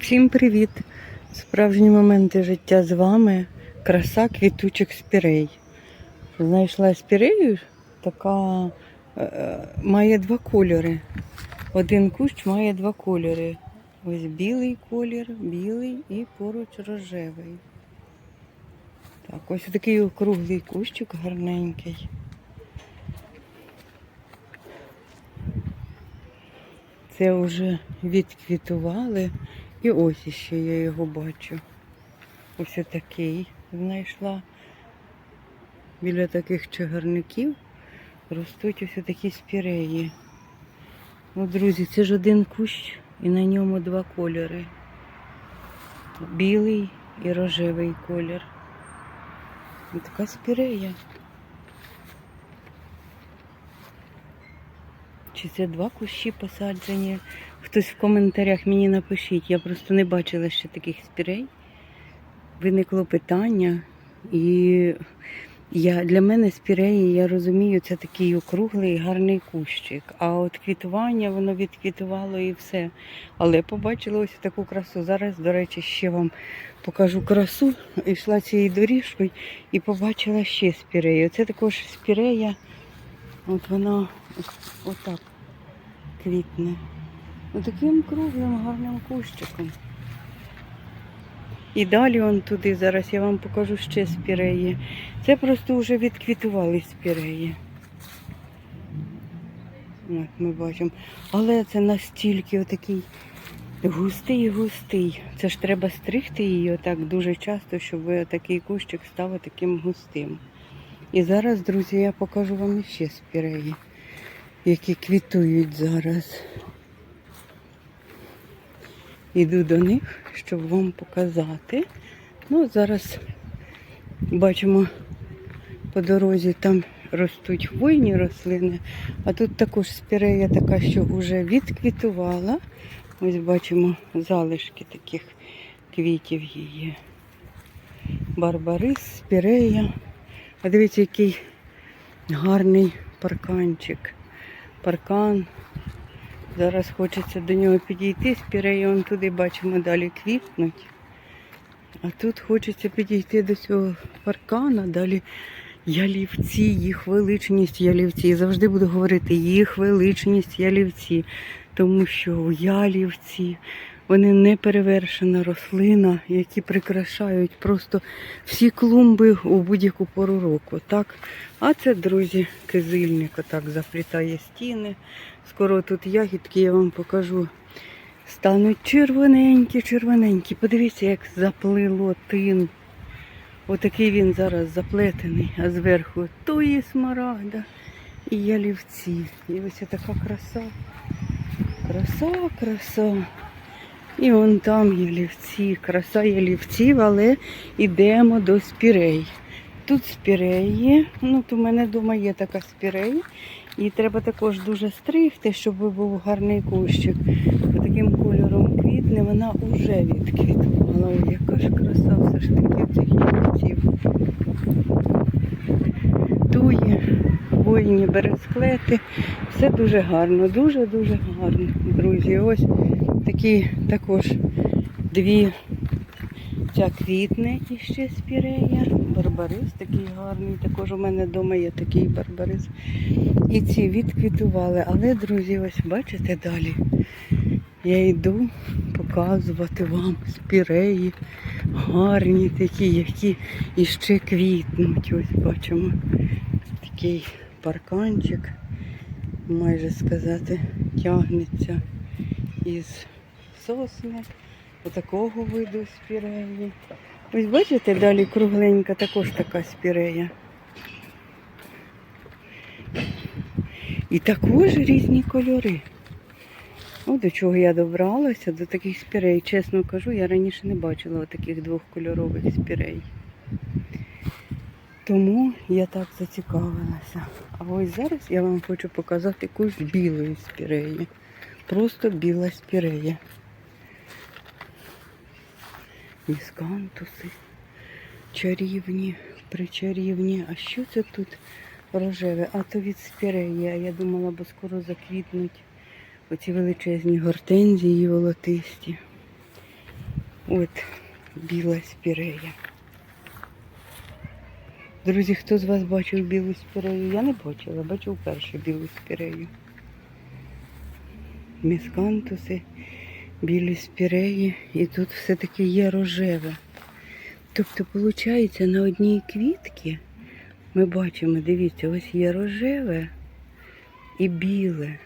Всім привіт! Справжні моменти життя з вами. Краса квітучих спірей. Знайшла спірею, така е, е, має два кольори. Один кущ має два кольори. Ось білий колір, білий і поруч рожевий. Так, ось такий округлий кущик гарненький. Це вже відквітували. І ось іще я його бачу. Ось такий знайшла. Біля таких чагарників ростуть ось такі спіреї. Ну, друзі, це ж один кущ і на ньому два кольори. Білий і рожевий колір. Ось така спірея. Чи це два кущі посаджені? Хтось в коментарях мені напишіть. Я просто не бачила ще таких спірей. Виникло питання. І я, для мене спіреї, я розумію, це такий округлий гарний кущик. А от квітування, воно відквітувало і все. Але побачила ось таку красу. Зараз, до речі, ще вам покажу красу. Йшла цією доріжкою і побачила ще спірею. Це також спірея. От вона отак квітне. Отаким круглим гарним кущиком. І далі он туди, зараз я вам покажу ще спіреї. Це просто вже відквітували спіреї. От ми бачимо. Але це настільки отакий густий-густий. Це ж треба стригти її отак дуже часто, щоб такий кущик став таким густим. І зараз, друзі, я покажу вам іще спіреї, які квітують зараз. Іду до них, щоб вам показати. Ну, зараз бачимо по дорозі там ростуть хвойні рослини, а тут також спірея така, що вже відквітувала. Ось бачимо залишки таких квітів її. Барбарис, спірея. А дивіться, який гарний парканчик. Паркан. Зараз хочеться до нього підійти. з он туди бачимо далі квітнуть. А тут хочеться підійти до цього паркана, далі ялівці, їх величність ялівці. Завжди буду говорити їх величність ялівці, тому що ялівці вони не перевершена рослина, які прикрашають просто всі клумби у будь-яку пору року. Так? А це, друзі, кизильник отак заплітає стіни. Скоро тут ягідки я вам покажу. Стануть червоненькі, червоненькі. Подивіться, як заплило тин. Отакий він зараз заплетений, а зверху тої смарагда і ялівці. І ось така краса. Краса, краса. І вон там ялівці, краса ялівців, але йдемо до спірей. Тут спіреї, ну то в мене вдома є така спірея. І треба також дуже стригти, щоб був гарний кущик. Таким кольором квітне, вона вже відквітувала. Ой, яка ж краса все ж таки цих ялівців. Туї, хвойні бересклети. Все дуже гарно, дуже-дуже гарно, друзі. Ось такі також дві ця квітне і ще спірея. Барбарис такий гарний. Також у мене вдома є такий барбарис. І ці відквітували. Але, друзі, ось бачите далі. Я йду показувати вам спіреї. Гарні такі, які іще квітнуть. Ось бачимо такий парканчик, майже сказати, тягнеться із сосни. Отакого виду спіреї. Ось бачите, далі кругленька також така спірея. І також різні кольори. От до чого я добралася, до таких спірей. Чесно кажу, я раніше не бачила таких двохкольорових спірей. Тому я так зацікавилася. А ось зараз я вам хочу показати кущ білої спіреї. Просто біла спірея. Міскантуси, чарівні, причарівні. А що це тут рожеве? А то від спіреї. Я думала, бо скоро заквітнуть оці величезні гортензії волотисті. От біла спірея. Друзі, хто з вас бачив білу спірею? Я не бачила, бачив вперше білу спірею. Міскантуси, білі спіреї, і тут все-таки є рожеве. Тобто, виходить, на одній квітці ми бачимо, дивіться, ось є рожеве і біле.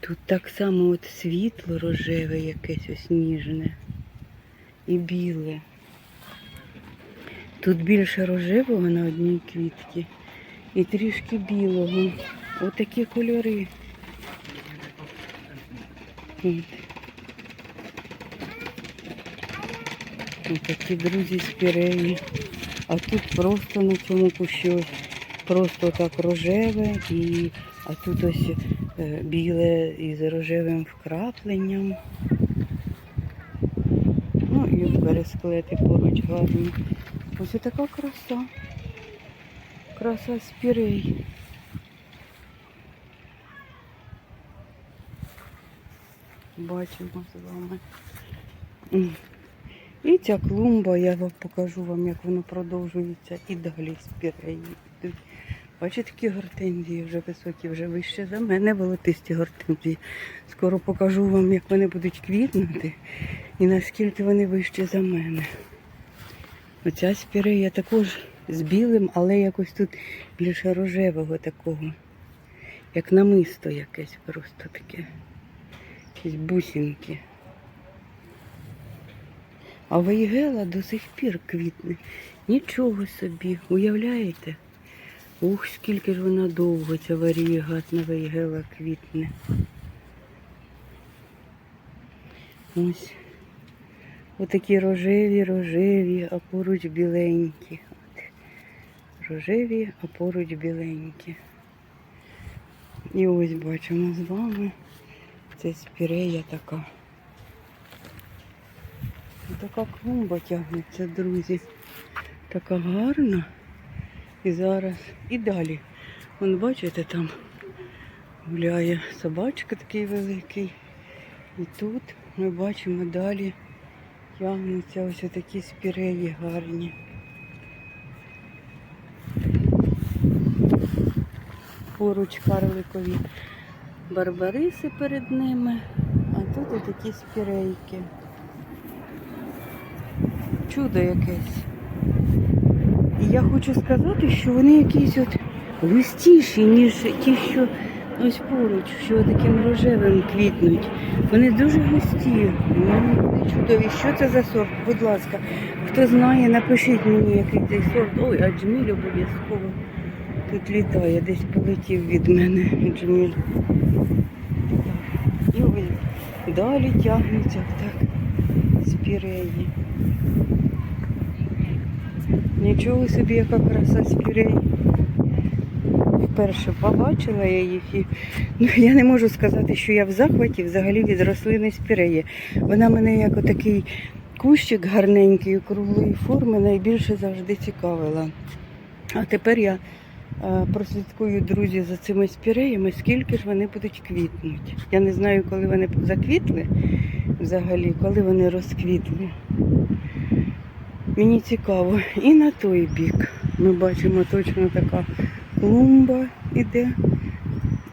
Тут так само от світло рожеве якесь ось ніжне і біле. Тут більше рожевого на одній квітці і трішки білого. Отакі кольори. От. Отакі друзі спіреї. А тут просто на цьому кущі просто так рожеве і а тут ось е, біле із рожевим вкрапленням. Ну і бересклети поруч гарні. Ось така краса. Краса спірей. Бачимо з вами. І ця клумба, я вам покажу вам, як воно продовжується і далі спіреї йдуть. Бачите, такі гортензії вже високі, вже вище за мене волотисті гортензії. Скоро покажу вам, як вони будуть квітнути і наскільки вони вище за мене. Оця спірея також з білим, але якось тут більше рожевого такого. Як намисто якесь просто таке. Якісь бусинки. А вейгела до сих пір квітне. Нічого собі, уявляєте? Ух, скільки ж вона довго ця варієгатна вейгела квітне. Ось. Отакі рожеві, рожеві, а поруч біленькі. От. Рожеві, а поруч біленькі. І ось бачимо з вами. Це спірея така. Така клумба тягнеться, друзі. Така гарна. І зараз. І далі. Вон бачите, там гуляє собачка такий великий. І тут ми бачимо далі тягнуться ось такі спіреї гарні. Поруч карликові барбариси перед ними, а тут отакі спірейки. Чудо якесь. І я хочу сказати, що вони якісь от густіші, ніж ті, що ось поруч, що таким рожевим квітнуть. Вони дуже густі. Вони чудові. Що це за сорт? Будь ласка, хто знає, напишіть мені, який цей сорт. Ой, а джміль обов'язково тут літає, десь полетів від мене джміль. І ось далі тягнуться так спіреї. Нічого собі, яка краса спірей. Вперше побачила я їх і ну, я не можу сказати, що я в захваті взагалі від рослини спіреї. Вона мене як отакий кущик гарненький, круглої форми найбільше завжди цікавила. А тепер я е, прослідкую, друзі, за цими спіреями, скільки ж вони будуть квітнути. Я не знаю, коли вони заквітли взагалі, коли вони розквітли. Мені цікаво. І на той бік ми бачимо точно така клумба іде.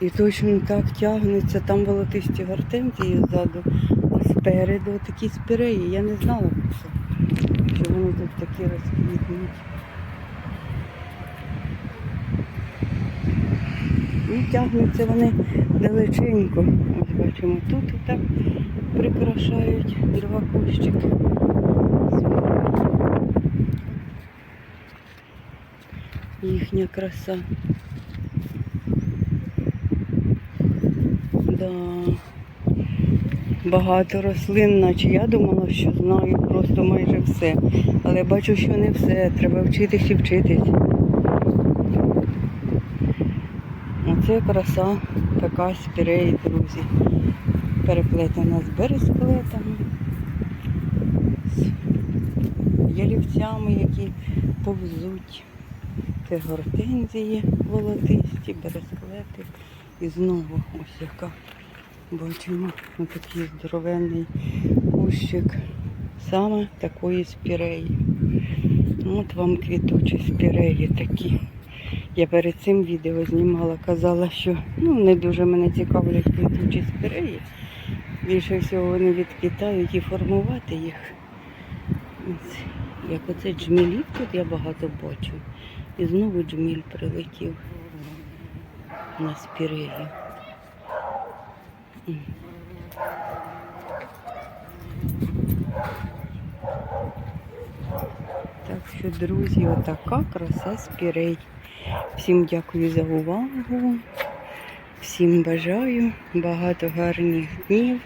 І точно так тягнеться. Там волотисті гортензії ззаду, а спереду такі спіреї. Я не знала про що вони тут такі розквітнуть. І тягнуться вони далеченько. Ось бачимо, тут і так прикрашають два кущики. Їхня краса. Да. Багато рослин, наче я думала, що знаю просто майже все. Але бачу, що не все. Треба вчитись і вчитись. Оце краса така спіреї, друзі. Переплетена з бересклетами, з ялівцями, які повзуть. Це гортензії волотисті, бересклети. І знову ось яка бачимо отакий здоровенний кущик саме такої спіреї. От вам квітучі спіреї такі. Я перед цим відео знімала, казала, що ну, не дуже мене цікавлять квітучі спіреї. Більше всього вони від і формувати їх. Ось, Як оце джмілів тут я багато бачу. І знову джміль прилетів на спіреї. М. Так що, друзі, отака краса спірей. Всім дякую за увагу. Всім бажаю багато гарних днів,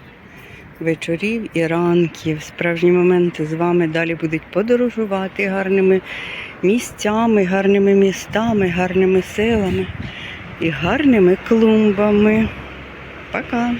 вечорів і ранків. Справжні моменти з вами далі будуть подорожувати гарними місцями, гарними містами, гарними селами і гарними клумбами. Пока!